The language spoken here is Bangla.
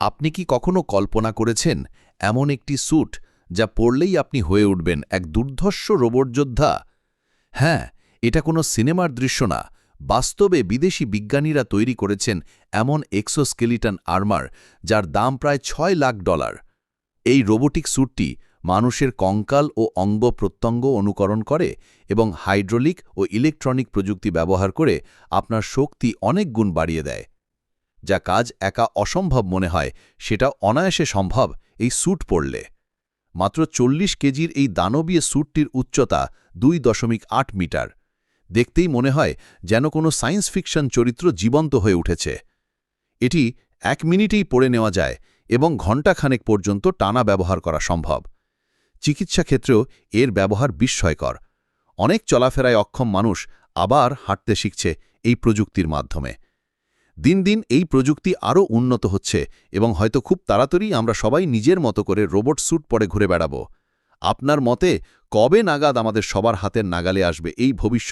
আপনি কি কখনো কল্পনা করেছেন, এমন একটি স্যুট যা পরলেই আপনি হয়ে উঠবেন এক দুর্ধর্ষ রোবট যোদ্ধা হ্যাঁ এটা কোনো সিনেমার দৃশ্য না। বাস্তবে বিদেশি বিজ্ঞানীরা তৈরি করেছেন এমন এক্সোস্কেলিটন আর্মার যার দাম প্রায় ছয় লাখ ডলার। এই রোবোটিক স্যুটটি মানুষের কঙ্কাল ও অঙ্গ প্রত্যঙ্গ অনুকরণ করে এবং হাইড্রোলিক ও ইলেকট্রনিক প্রযুক্তি ব্যবহার করে আপনার শক্তি অনেক গুণ বাড়িয়ে দেয়। যা কাজ একা অসম্ভব মনে হয়, সেটা অনায়াসে সম্ভব এই স্যুট পরলে। মাত্র চল্লিশ কেজির এই দানবীয় স্যুটটির উচ্চতা দুই দশমিক আট মিটার। দেখতেই মনে হয় যেন কোনো সায়েন্স ফিকশন চরিত্র জীবন্ত হয়ে উঠেছে। এটি এক মিনিটেই পড়ে নেওয়া যায় এবং ঘণ্টাখানেক পর্যন্ত টানা ব্যবহার করা সম্ভব। চিকিৎসা ক্ষেত্রেও এর ব্যবহার বিস্ময়কর। অনেক চলাফেরায় অক্ষম মানুষ আবার হাঁটতে শিখছে এই প্রযুক্তির মাধ্যমে। দিন দিন এই প্রযুক্তি আরও উন্নত হচ্ছে এবং হয়তো খুব তাড়াতাড়ি আমরা সবাই নিজের মতো করে রোবট স্যুট পরে ঘুরে বেড়াব। আপনার মতে কবে নাগাদ আমাদের সবার হাতের নাগালে আসবে এই ভবিষ্যৎ